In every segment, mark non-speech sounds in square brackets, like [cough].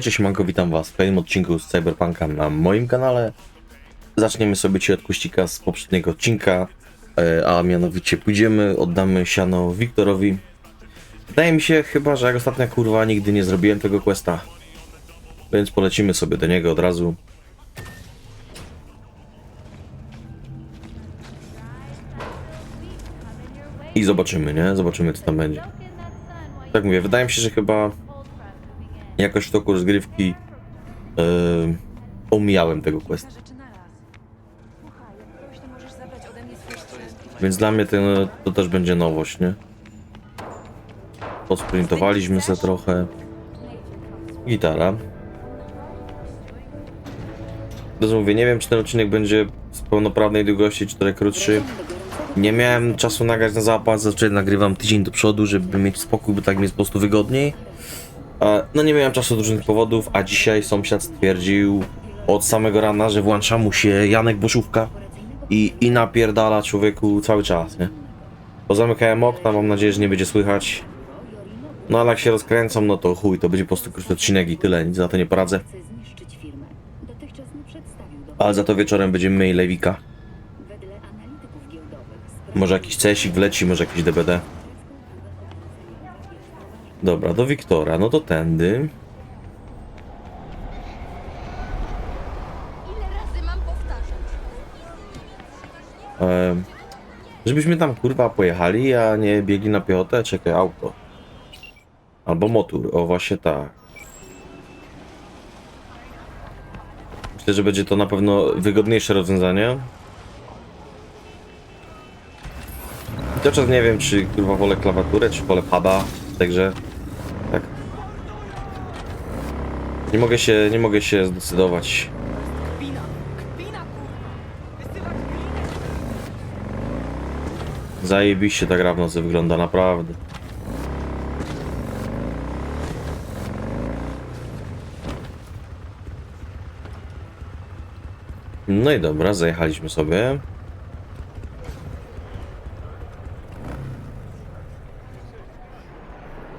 Cześć, siemanko, witam was w kolejnym odcinku z Cyberpunka na moim kanale. Zaczniemy sobie ci od kuścika z poprzedniego odcinka, e, a mianowicie pójdziemy, oddamy siano Wiktorowi. Wydaje mi się chyba, że jak ostatnia kurwa nigdy nie zrobiłem tego questa. Więc polecimy sobie do niego od razu. I zobaczymy, nie? Zobaczymy co tam będzie. Tak mówię, wydaje mi się, że chyba jakoś w toku rozgrywki yy, omijałem tego sprzęt. Więc dla mnie to, to też będzie nowość, nie? Posprintowaliśmy se trochę. Gitara. Dobrze mówię, nie wiem czy ten odcinek będzie z pełnoprawnej długości, czy trochę krótszy. Nie miałem czasu nagrać na zapas, zazwyczaj nagrywam tydzień do przodu, żeby mieć spokój, bo tak mi jest po prostu wygodniej. No nie miałem czasu z różnych powodów, a dzisiaj sąsiad stwierdził od samego rana, że włącza mu się Janek Boszówka i, i napierdala człowieku cały czas, nie? Pozamykałem okna, mam nadzieję, że nie będzie słychać. No ale jak się rozkręcam, no to chuj, to będzie po prostu krótki odcinek i tyle, nic za to nie poradzę. Ale za to wieczorem będziemy mieli Lewika. Może jakiś cesik wleci, może jakiś DBD. Dobra, do Wiktora, no to tędy. Ile razy mam powtarzać? Żebyśmy tam kurwa pojechali, a nie biegli na piechotę, czekaj, auto. Albo motor, o właśnie tak. Myślę, że będzie to na pewno wygodniejsze rozwiązanie. Chociaż nie wiem, czy kurwa wolę klawiaturę, czy wolę pada, także tak. Nie mogę się, nie mogę się zdecydować. Zajebiście ta gra w nocy wygląda, naprawdę. No i dobra, zajechaliśmy sobie.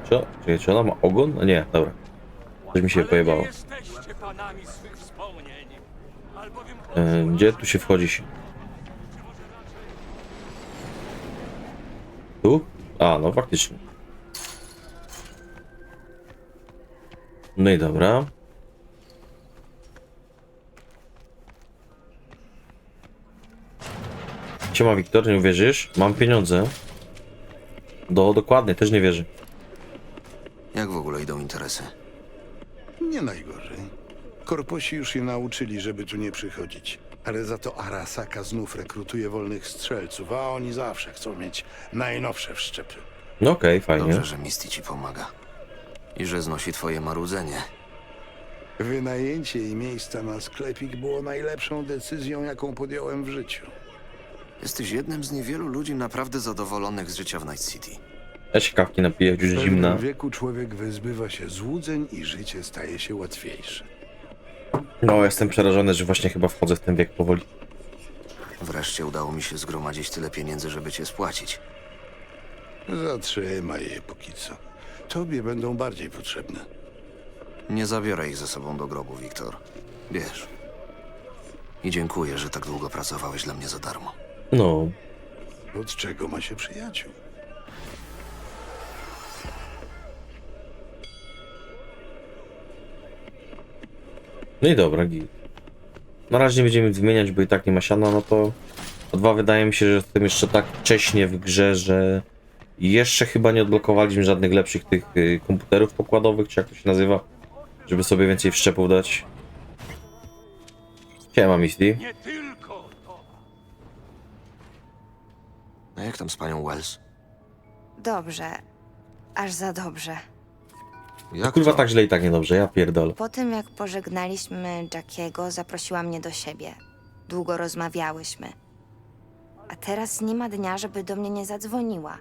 Co? Czy ona ma ogon? Nie, dobra. Coś mi się Ale pojebało. Nie jesteście panami swych wspomnień. Albowiem E, gdzie tu się wchodzi? Tu? A, no faktycznie. No i dobra. Siema Wiktor, nie uwierzysz? Mam pieniądze. Do, dokładnie, też nie wierzy. Jak w ogóle idą interesy? Nie najgorzej. Korposi już się nauczyli, żeby tu nie przychodzić. Ale za to Arasaka znów rekrutuje wolnych strzelców, a oni zawsze chcą mieć najnowsze wszczepy. No okej, fajnie. Dobrze, że Misty ci pomaga. I że znosi twoje marudzenie. Wynajęcie jej miejsca na sklepik było najlepszą decyzją, jaką podjąłem w życiu. Jesteś jednym z niewielu ludzi naprawdę zadowolonych z życia w Night City. Ja się kawki napiję, już W zimna. wieku człowiek wyzbywa się złudzeń i życie staje się łatwiejsze. No, jestem przerażony, że właśnie chyba wchodzę w ten wiek powoli. Wreszcie udało mi się zgromadzić tyle pieniędzy, żeby cię spłacić. Zatrzymaj je póki co. Tobie będą bardziej potrzebne. Nie zabiorę ich ze sobą do grobu, Wiktor. Wiesz. I dziękuję, że tak długo pracowałeś dla mnie za darmo. No, Od czego ma się przyjaciół? No i dobra, git. Na razie nie będziemy zmieniać, bo i tak nie ma siana, no to... A dwa wydaje mi się, że jestem jeszcze tak wcześnie w grze, że jeszcze chyba nie odblokowaliśmy żadnych lepszych tych y, komputerów pokładowych, czy jak to się nazywa, żeby sobie więcej wszczepów dać. Siema Misty. nie tylko to. A jak tam z panią Wells? Dobrze. Aż za dobrze. Jak Kurwa to? tak źle i tak niedobrze, ja pierdolę. Po tym, jak pożegnaliśmy Jackiego, zaprosiła mnie do siebie. Długo rozmawiałyśmy. A teraz nie ma dnia, żeby do mnie nie zadzwoniła.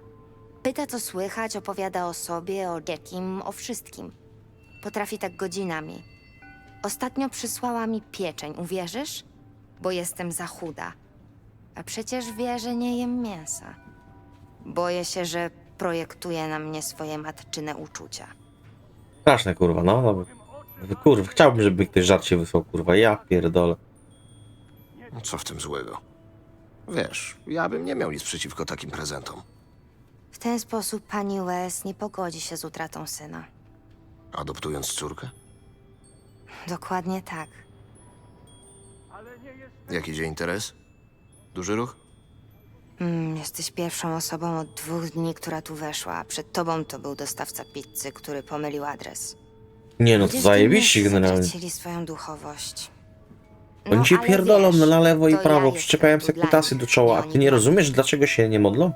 Pyta, co słychać, opowiada o sobie, o Jackim, o wszystkim. Potrafi tak godzinami. Ostatnio przysłała mi pieczeń, uwierzysz? Bo jestem za chuda. A przecież wie, że nie jem mięsa. Boję się, że projektuje na mnie swoje matczyne uczucia. Straszne kurwa, no. no. Kurwa, chciałbym, żeby ktoś żarcie wysłał, kurwa. Ja pierdolę. No Co w tym złego? Wiesz, ja bym nie miał nic przeciwko takim prezentom. W ten sposób pani Wes nie pogodzi się z utratą syna. Adoptując córkę? Dokładnie tak. Jaki idzie interes? Duży ruch? Mm, jesteś pierwszą osobą od dwóch dni, która tu weszła. a Przed tobą to był dostawca pizzy, który pomylił adres. Nie no, to zajebiście generalnie. zatracili swoją duchowość. Oni ci ale pierdolą wiesz, na lewo i to ja prawo, jestem przyczepiają tu sobie dla kutasy nich, do czoła, a ty oni nie dla rozumiesz, dlaczego się nie modlą?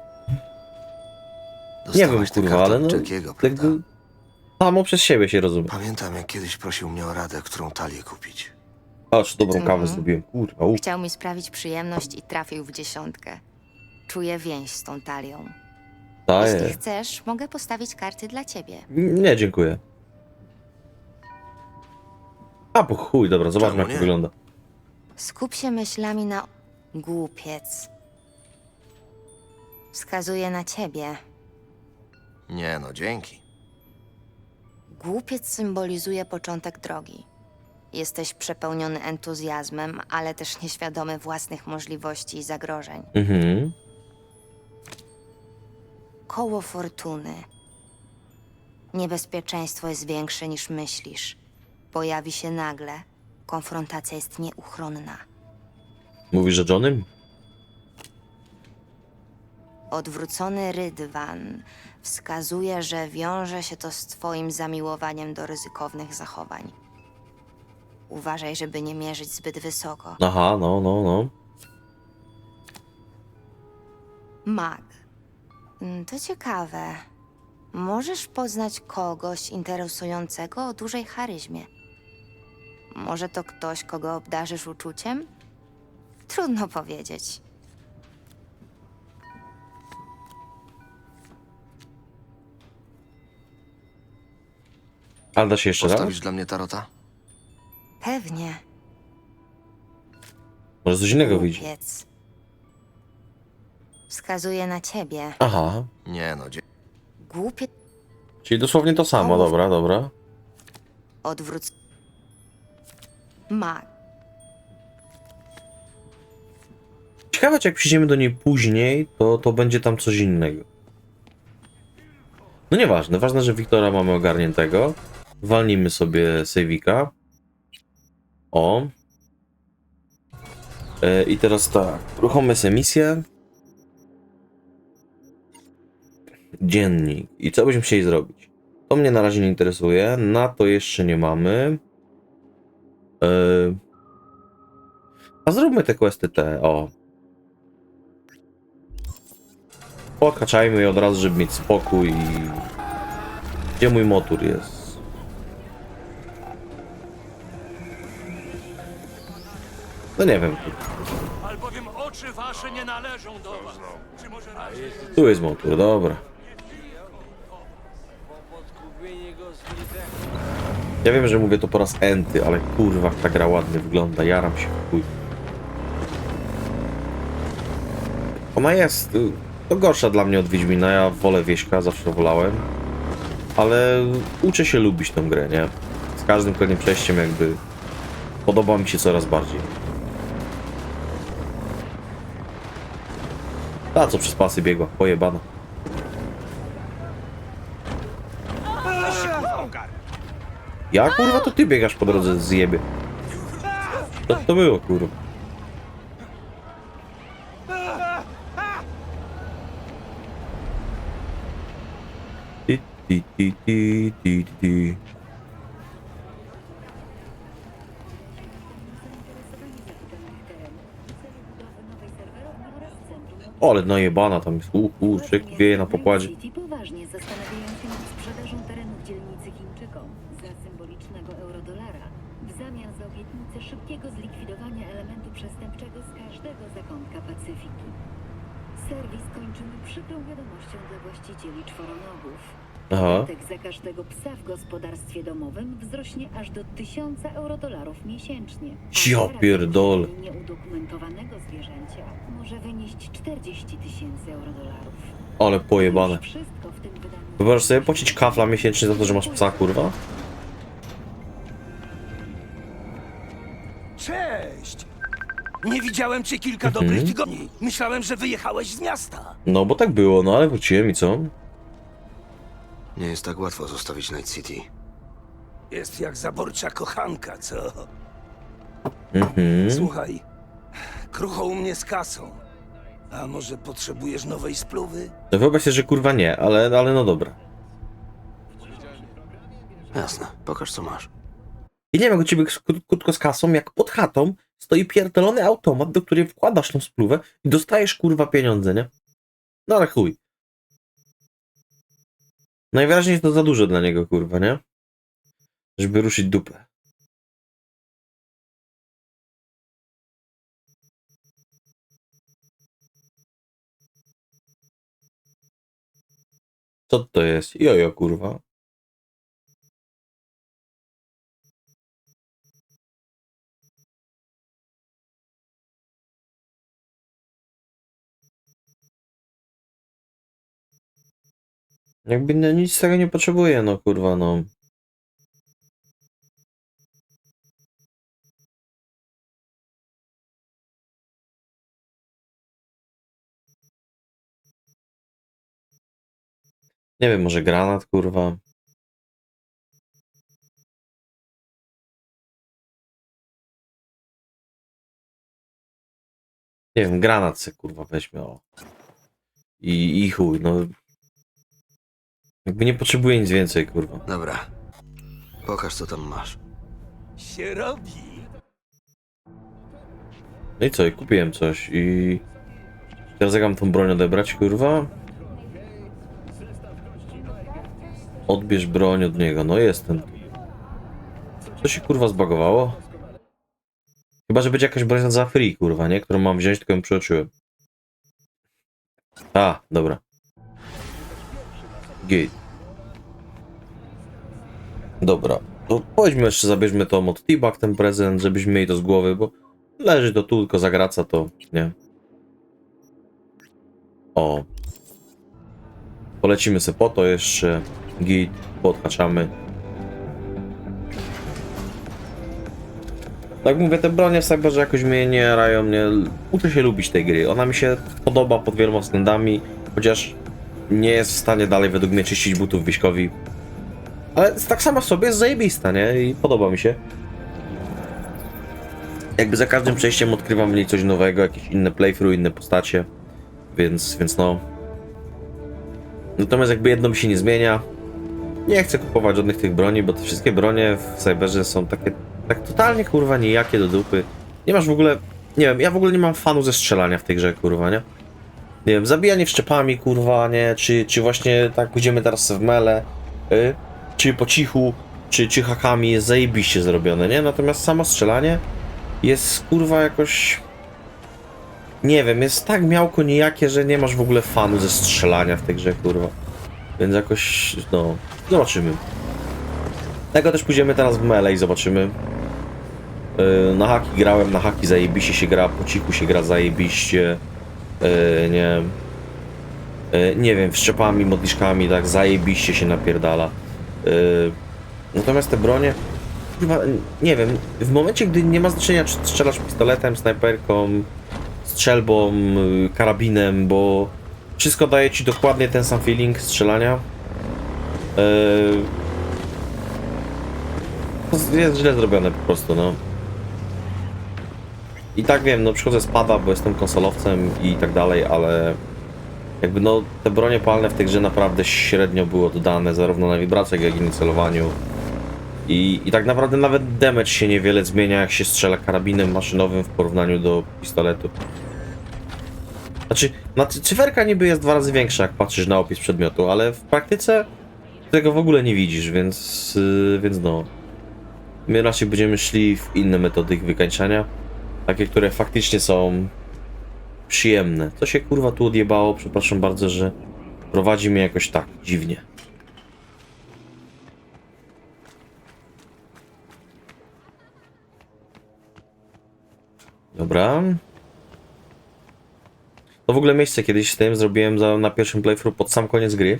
Nie wiem, tę kurwa, kartę ale od no, Jackiego, prawda? jakby samo przez siebie się rozumie. Pamiętam, jak kiedyś prosił mnie o radę, którą talię kupić. Aż dobrą kawę Mhm. zrobiłem, kurwa, uff. Chciał mi sprawić przyjemność i trafił w dziesiątkę. Czuję więź z tą talią. Jeśli Daję. chcesz, mogę postawić karty dla ciebie. Nie, dziękuję. A, po chuj, dobra, zobaczmy Czemu jak to nie? wygląda. Skup się myślami na głupiec. Wskazuje na ciebie. Nie no, dzięki. Głupiec symbolizuje początek drogi. Jesteś przepełniony entuzjazmem, ale też nieświadomy własnych możliwości i zagrożeń. Mhm. Koło fortuny. Niebezpieczeństwo jest większe niż myślisz. Pojawi się nagle. Konfrontacja jest nieuchronna. Mówisz, Johnnym? Odwrócony rydwan wskazuje, że wiąże się to z twoim zamiłowaniem do ryzykownych zachowań. Uważaj, żeby nie mierzyć zbyt wysoko. Aha, no, no, no. Mag. Mm, To ciekawe. Możesz poznać kogoś interesującego o dużej charyzmie. Może to ktoś, kogo obdarzysz uczuciem? Trudno powiedzieć. Da się jeszcze raz? Postawisz dla mnie tarota? Pewnie. Może coś innego wyjdzie. Głupiec. Wskazuje na ciebie. Aha. Nie no, dzie- Głupiec Czyli dosłownie to samo, dobra, dobra. odwróc. Mag. Ciekawe, czy jak przyjdziemy do niej później, to, to będzie tam coś innego. No nieważne, ważne, że Wiktora mamy ogarniętego. Walnijmy sobie sejwika. O. E, I teraz tak, ruchome sobie misję. Dziennik. I co byśmy chcieli zrobić? To mnie na razie nie interesuje. Na to jeszcze nie mamy. E, a zróbmy te questy te, o. Podkaczajmy je od razu, żeby mieć spokój i... Gdzie mój motor jest? No nie wiem, Albowiem oczy wasze nie należą do was. Czy może raczej... tu jest motor, dobra. Ja wiem, że mówię to po raz enty, ale kurwa, ta gra ładnie wygląda, jaram się w chuj. Ona jest, y, to gorsza dla mnie od Wiedźmina, ja wolę Wieśka, zawsze wolałem. Ale uczę się lubić tę grę, nie? Z każdym kolejnym przejściem jakby podoba mi się coraz bardziej. Ta, co przez pasy biegła, pojebana. Ja kurwa to ty biegasz po drodze zjebie. Co to było kurwa? Ti, ti, ti, ti, ti, ti. Ale najebana tam jest. U, u, szyk wieje na pokładzie. Poważnie zastanawiają się nad sprzedażą szybkiego zlikwidowania elementu przestępczego z każdego zakątka Pacyfiki. Serwis kończymy przykrą wiadomością dla właścicieli czworonogów. Aha. Podatek za każdego psa w gospodarstwie domowym wzrośnie aż do 1000 eurodolarów miesięcznie. A Ja kara pierdolę. za posiadanie nieudokumentowanego zwierzęcia może wynieść 40 tysięcy eurodolarów. Ale pojebane. Wszystko w tym wydaniu. Wyobraź sobie płacić kafla miesięcznie za to, że masz psa, kurwa? Nie widziałem cię kilka Mhm. dobrych tygodni. Myślałem, że wyjechałeś z miasta. No bo tak było, no ale wróciłem i co? Nie jest tak łatwo zostawić Night City. Jest jak zaborcza kochanka, co? Mhm. Słuchaj, krucho u mnie z kasą. A może potrzebujesz nowej spluwy? No wyobraź sobie, że kurwa nie, ale, ale no dobra. Jasne, pokaż co masz. I nie wiem, jak u ciebie krót- krótko z kasą, jak pod chatą stoi pierdolony automat, do której wkładasz tą spluwę i dostajesz kurwa pieniądze, nie? No ale chuj. Najwyraźniej to za dużo dla niego, kurwa, nie? Żeby ruszyć dupę. Co to jest? Jojo, kurwa. Jakby no, nic tego nie potrzebuję, no kurwa, no. Nie wiem, może granat, kurwa. Nie wiem, granat se kurwa weźmie, o. I, i chuj, no. Jakby nie potrzebuję nic więcej, kurwa. Dobra. Pokaż co tam masz. Się robi. No i co, i kupiłem coś i... Teraz jak mam tą broń odebrać, kurwa? Odbierz broń od niego, no jestem. Co się kurwa zbagowało? Chyba, że będzie jakaś broń za free, kurwa, nie? Którą mam wziąć, tylko ją przeoczyłem. A, dobra. Git. Dobra, to powiedzmy jeszcze, zabierzmy to od T-Bag ten prezent, żebyśmy mieli to z głowy, bo leży to tu, tylko zagraca to, nie? O. Polecimy sobie po to jeszcze. Git, podhaczamy. Tak mówię, te bronie w Cyberze jakoś mnie nie jarają, mnie... Uczę się lubić tej gry. Ona mi się podoba pod wieloma względami, chociaż nie jest w stanie dalej według mnie czyścić butów Wieśkowi. Ale tak sama w sobie jest zajebista, nie? I podoba mi się. Jakby za każdym przejściem odkrywam w niej coś nowego, jakieś inne playthrough, inne postacie. Więc, więc no. Natomiast jakby jedno mi się nie zmienia. Nie chcę kupować żadnych tych broni, bo te wszystkie bronie w Cyberze są takie tak totalnie kurwa nijakie do dupy. Nie masz w ogóle. Nie wiem, ja w ogóle nie mam fanu ze strzelania w tej grze, kurwa, nie? Nie wiem, zabijanie wszczepami, kurwa, nie? Czy, czy właśnie tak pójdziemy teraz w mele, y? czy po cichu, czy, czy hakami jest zajebiście zrobione, nie? Natomiast samo strzelanie jest kurwa jakoś. Nie wiem, jest tak miałko nijakie, że nie masz w ogóle fanu ze strzelania w tej grze, kurwa. Więc jakoś, no, zobaczymy. Tego też pójdziemy teraz w mele i zobaczymy. Yy, na haki grałem, na haki zajebiście się gra, po cichu się gra zajebiście. Yy, nie yy, nie wiem, wszczepami, modliszkami, tak zajebiście się napierdala. Yy, natomiast te bronie, nie wiem, w momencie, gdy nie ma znaczenia, czy strzelasz pistoletem, snajperką, strzelbą, y, karabinem, bo wszystko daje ci dokładnie ten sam feeling strzelania. To jest źle zrobione po prostu, no. I tak wiem, no przychodzę z pada, bo jestem konsolowcem i tak dalej, ale jakby no te bronie palne w tej grze naprawdę średnio było dodane, zarówno na wibracjach, jak i na celowaniu. I, I tak naprawdę nawet damage się niewiele zmienia, jak się strzela karabinem maszynowym w porównaniu do pistoletu. Znaczy, na cy- cyferka niby jest dwa razy większa, jak patrzysz na opis przedmiotu, ale w praktyce tego w ogóle nie widzisz, więc, yy, więc no. My raczej będziemy szli w inne metody ich wykańczania. Takie, które faktycznie są przyjemne. Co się kurwa tu odjebało? Przepraszam bardzo, że prowadzi mnie jakoś tak dziwnie. Dobra. To w ogóle miejsce kiedyś z tym zrobiłem za, na pierwszym playthrough pod sam koniec gry.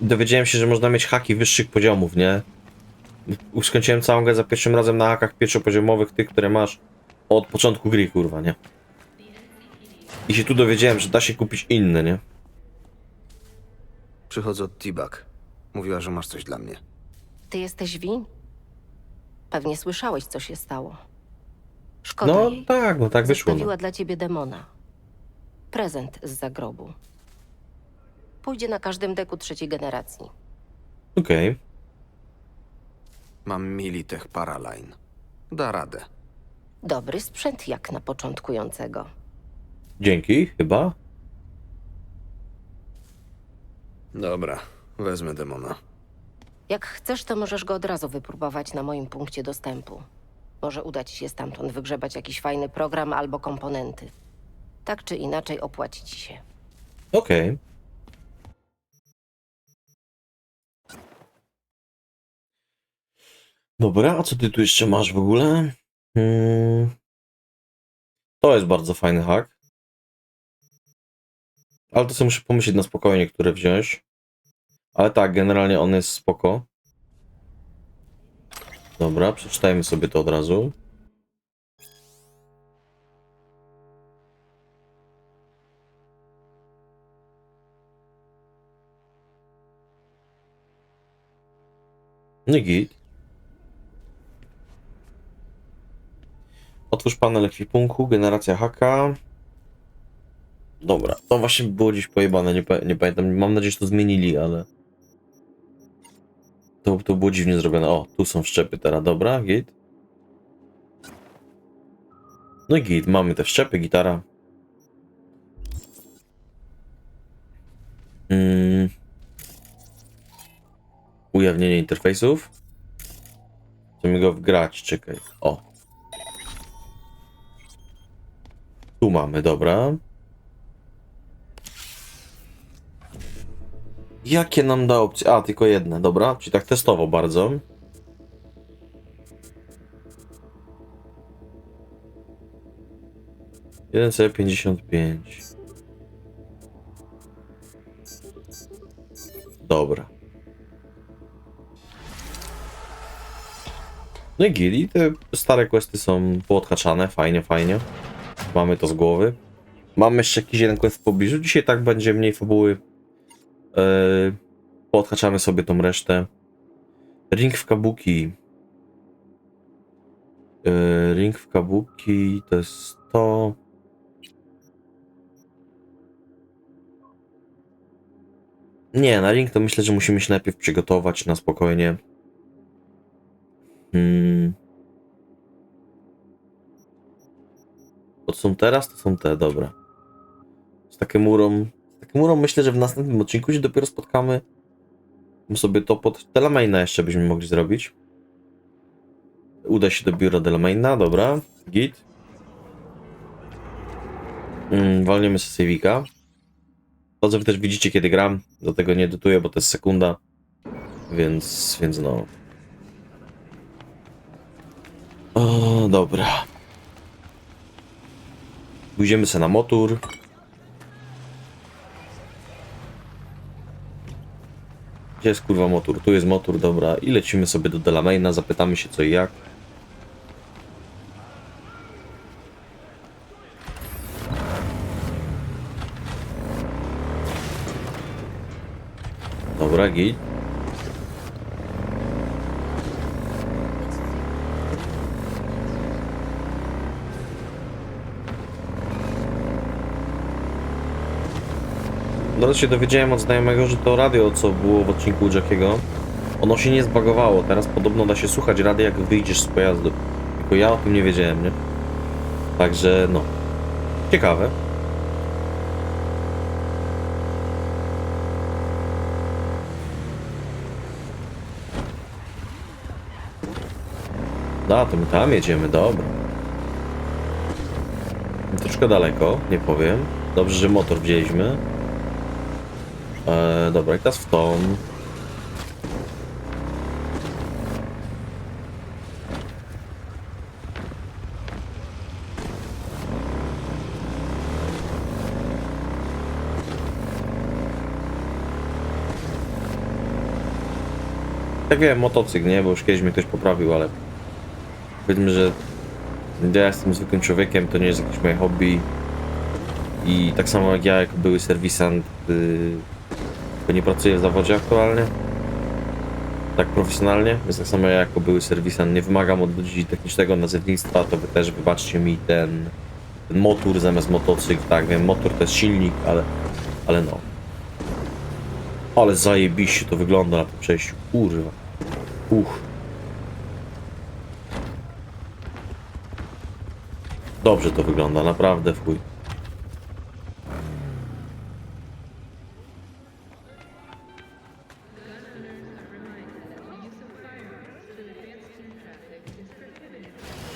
Dowiedziałem się, że można mieć haki wyższych poziomów, nie? Już skończyłem całą grę za pierwszym razem na hakach pierwszopoziomowych, tych, które masz od początku gry, kurwa, nie? I się tu dowiedziałem, że da się kupić inne, nie? Przychodzę od T-Bag. Mówiła, że masz coś dla mnie. Ty jesteś Win? Pewnie słyszałeś, co się stało. Szkoda No jej. tak, no tak wyszło. Zostawiła No. dla ciebie demona. Prezent z zagrobu. Pójdzie na każdym deku trzeciej generacji. Okej. Mam Militech Paraline. Da radę. Dobry sprzęt jak na początkującego. Dzięki, chyba. Dobra, wezmę demona. Jak chcesz, to możesz go od razu wypróbować na moim punkcie dostępu. Może uda ci się stamtąd wygrzebać jakiś fajny program albo komponenty. Tak czy inaczej opłaci ci się. Okej. Dobra, a co ty tu jeszcze masz w ogóle? Hmm. To jest bardzo fajny hack. Ale to sobie muszę pomyśleć na spokojnie, które wziąć. Ale tak, generalnie on jest spoko. Dobra, przeczytajmy sobie to od razu. No git. Otwórz panel ekwipunku, generacja haka. Dobra, to właśnie było gdzieś pojebane, nie, nie pamiętam. Mam nadzieję, że to zmienili, ale... To, to było dziwnie zrobione. O, tu są wszczepy teraz, dobra, git. No i git, mamy te wszczepy, gitara. Mm. Ujawnienie interfejsów. Chcemy go wgrać, czekaj. O. Tu mamy, dobra. Jakie nam da opcje? A, tylko jedne, dobra. Czyli tak testowo bardzo. Jeden c 55. Dobra. No i gili, te stare questy są poodhaczane, fajnie, fajnie. Mamy to z głowy. Mamy jeszcze jakiś jeden quest w pobliżu. Dzisiaj tak będzie mniej fabuły. Yy, poodhaczamy sobie tą resztę. Ring w Kabuki. Yy, ring w Kabuki to jest to. Nie, na ring to myślę, że musimy się najpierw przygotować na spokojnie. Hmm. To są teraz, to są te, dobra. Z Takemurą. Z Takemurą myślę, że w następnym odcinku się dopiero spotkamy. My sobie to pod Delamaina jeszcze byśmy mogli zrobić. Uda się do biura Delamaina, dobra. Git. Mm, walniemy sobie Sejwika. To, co wy też widzicie, kiedy gram, dlatego nie edytuję, bo to jest sekunda. Więc, więc no. O, dobra. Pójdziemy sobie na motor. Gdzie jest kurwa motor? Tu jest motor, dobra. I lecimy sobie do Delamaina, zapytamy się co i jak. Dobra, git. Teraz się dowiedziałem od znajomego, że to radio, co było w odcinku Jackiego, ono się nie zbagowało. Teraz podobno da się słuchać radia, jak wyjdziesz z pojazdu. Tylko ja o tym nie wiedziałem, nie? Także, no. Ciekawe. Da, to my tam jedziemy, dobra. Troszkę daleko, nie powiem. Dobrze, że motor wzięliśmy. Eee, dobra, i teraz w tą. Tak wiem, motocykl, nie? Bo już kiedyś mnie ktoś poprawił, ale powiedzmy, że ja jestem zwykłym człowiekiem, to nie jest jakieś moje hobby. I tak samo jak ja, jako były serwisant, yy, bo nie pracuję w zawodzie aktualnie. Tak profesjonalnie, więc tak samo ja jako były serwisant nie wymagam od ludzi technicznego nazewnictwa, to wy też wybaczcie mi ten, ten motor zamiast motocykl, tak wiem, motor to jest silnik, ale, ale no. Ale zajebiście to wygląda na tym przejściu, kurwa. Uch. Dobrze to wygląda, naprawdę w chuj.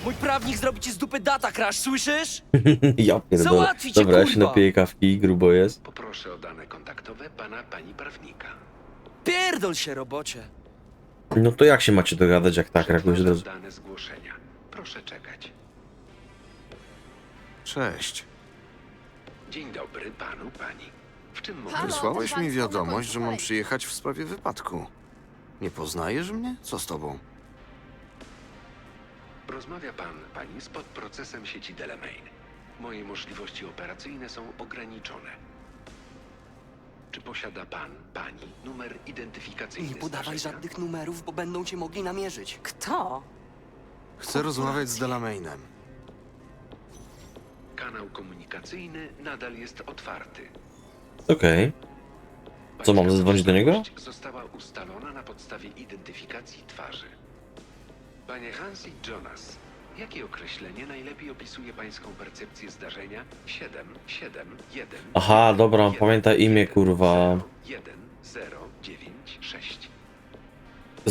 Mój prawnik zrobi ci z dupy data crash, słyszysz? [laughs] Ja pierdolę. Załatwi cię, Dobra, ja się kurwa! napiję kawki, grubo jest. Poproszę o dane kontaktowe pana pani prawnika. Pierdol się, robocie. No to jak się macie dogadać, jak tak reagujesz od razu? dane zgłoszenia. Proszę czekać. Cześć. Dzień dobry panu, pani. W czym mogę... Halo? Wysłałeś mi wiadomość, że mam przyjechać w sprawie wypadku. Nie poznajesz mnie? Co z tobą? Rozmawia pan, pani z podprocesem sieci Delamain. Moje możliwości operacyjne są ograniczone. Czy posiada pan, pani numer identyfikacyjny Nie podawaj zdarzenia? żadnych numerów, bo będą cię mogli namierzyć. Kto? Chcę rozmawiać z Delamainem. Kanał komunikacyjny nadal jest otwarty. Okej. Co, mam zadzwonić do niego? Została ustalona na podstawie identyfikacji twarzy. Panie Hansi Jonas, jakie określenie najlepiej opisuje pańską percepcję zdarzenia 7, 7, 1... Aha, dobra, pamiętaj imię, kurwa. 1, 0, 9, 6.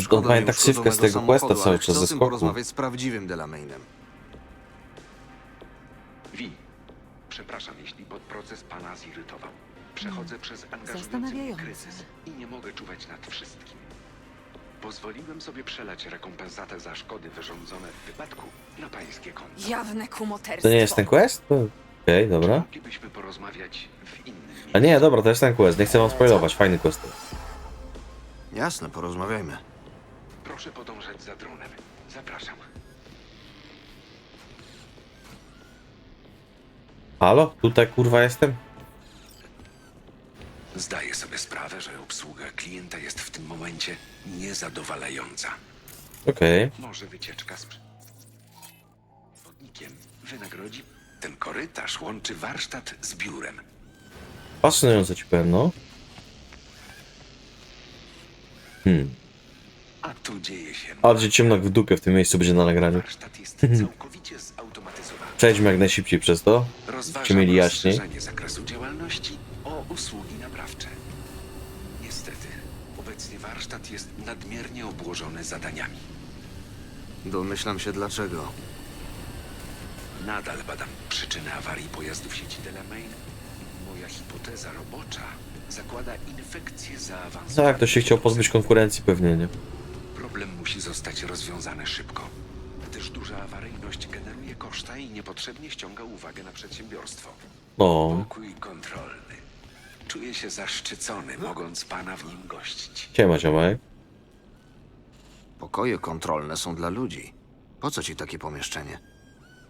Szkoda On pamięta mi ksywkę z tego questa samochodu, cały ale czas chcę ze o tym skoku. porozmawiać z prawdziwym Delamainem. Wi, przepraszam, jeśli podproces pana zirytował. Przechodzę przez angażujący mnie Zastanawiające. kryzys i nie mogę czuwać nad wszystkim. Pozwoliłem sobie przelać rekompensatę za szkody wyrządzone w wypadku na pańskie konto. Jawne kumoterstwo. To nie jest ten quest? To- Okej, dobra. Moglibyśmy porozmawiać w innym. A nie, dobra, to jest ten quest, nie chcę wam spoilować, fajny quest. Jasne, porozmawiajmy. Proszę podążać za dronem. Zapraszam. Halo? Tutaj kurwa jestem? Zdaję sobie sprawę, że obsługa klienta jest w tym momencie niezadowalająca. Okej. Może wycieczka z przewodnikiem wynagrodzi. Ten korytarz łączy warsztat z biurem. Fascynujące ci powiem, no. Hmm. A tu dzieje się. Ciemno jak w dupie w tym miejscu będzie na nagraniu. Warsztat jest całkowicie zautomatyzowany. Przejdźmy jak najszybciej przez to. Rozważam mieli jaśniej. zakresu działalności o usługi naprawcze. Niestety, obecnie warsztat jest nadmiernie obłożony zadaniami. Domyślam się dlaczego. Nadal badam przyczyny awarii pojazdów sieci Delamain. Moja hipoteza robocza zakłada infekcję zaawansowaną. Tak, to się chciał pozbyć konkurencji pewnie, nie? Problem musi zostać rozwiązany szybko, koszta i niepotrzebnie ściąga uwagę na przedsiębiorstwo. No, Pokój kontrolny. Czuję się zaszczycony, mogąc pana w nim gościć. siema ziomek. Pokoje kontrolne są dla ludzi. Po co ci takie pomieszczenie?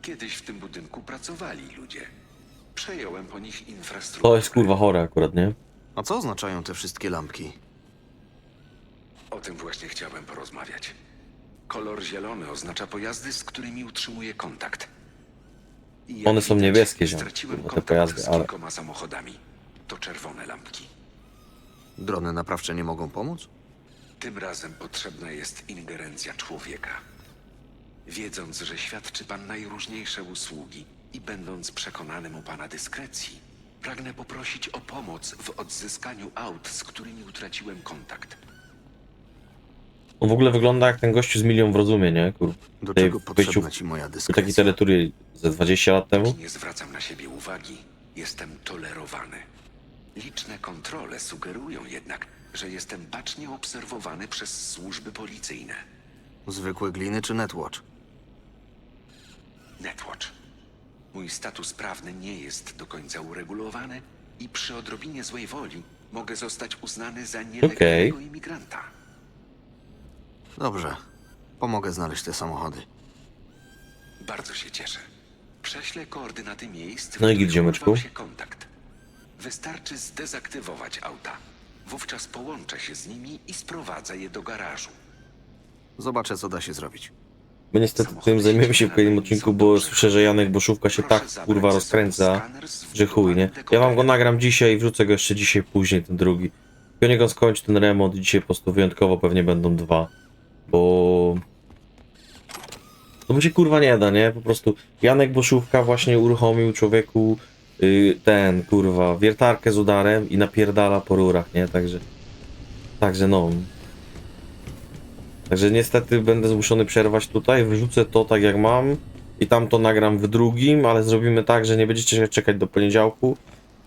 Kiedyś w tym budynku pracowali ludzie. Przejąłem po nich infrastrukturę. To jest kurwa chore akurat, nie? A co oznaczają te wszystkie lampki? O tym właśnie chciałem porozmawiać. Kolor zielony oznacza pojazdy, z którymi utrzymuję kontakt. Jak One są widać, niebieskie, ziom. Straciłem te kontakt pojazdy, z ale- kilkoma samochodami. To czerwone lampki. Drony naprawcze nie mogą pomóc? Tym razem potrzebna jest ingerencja człowieka. Wiedząc, że świadczy pan najróżniejsze usługi i będąc przekonanym o pana dyskrecji, pragnę poprosić o pomoc w odzyskaniu aut, z którymi utraciłem kontakt. On w ogóle wygląda jak ten gościu z milion w rozumie, nie? Kur... Do Tutaj czego w wyjściu potrzebna ci moja był taki dyskrecja? teletury ze 20 lat temu. Nie zwracam na siebie uwagi, jestem tolerowany. Liczne kontrole sugerują jednak, że jestem bacznie obserwowany przez służby policyjne. Zwykłe gliny czy Netwatch? Netwatch. Mój status prawny nie jest do końca uregulowany i przy odrobinie złej woli mogę zostać uznany za nielegalnego imigranta. Dobrze. Pomogę znaleźć te samochody. Bardzo się cieszę. Prześlę koordynaty miejsc, No i których gdzie, się kontakt. Wystarczy zdezaktywować auta. Wówczas połączę się z nimi i sprowadzę je do garażu. Zobaczę, co da się zrobić. My niestety tym zajmiemy się w kolejnym odcinku, bo słyszę, że Janek Boszówka się tak kurwa rozkręca, że chuj, nie? Ja wam go nagram dzisiaj i wrzucę go jeszcze dzisiaj później, ten drugi. I niech on skończy ten remont i dzisiaj po prostu wyjątkowo pewnie będą dwa. Bo... No bo się kurwa nie da, nie? Po prostu Janek Boszówka właśnie uruchomił człowieku y, ten, kurwa, wiertarkę z udarem i napierdala po rurach, nie? Także... Także no... Także niestety będę zmuszony przerwać tutaj, wyrzucę to tak jak mam i tam to nagram w drugim, ale zrobimy tak, że nie będziecie się czekać do poniedziałku,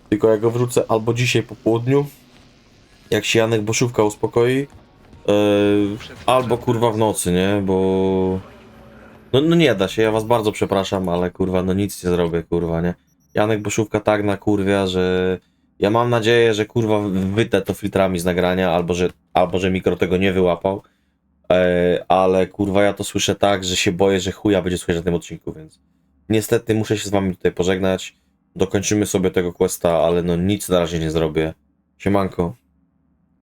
tylko ja go wrzucę albo dzisiaj po południu, jak się Janek Boszówka uspokoi, yy, albo kurwa w nocy, nie, bo... No, no nie da się, ja was bardzo przepraszam, ale kurwa, no nic nie zrobię, kurwa, nie. Janek Boszówka tak na kurwia, że ja mam nadzieję, że kurwa wytę to filtrami z nagrania, albo że, albo że mikro tego nie wyłapał. E, ale kurwa ja to słyszę tak, że się boję, że chuja będzie słyszeć na tym odcinku, więc niestety muszę się z wami tutaj pożegnać. Dokończymy sobie tego questa, ale no nic na razie nie zrobię. Siemanko.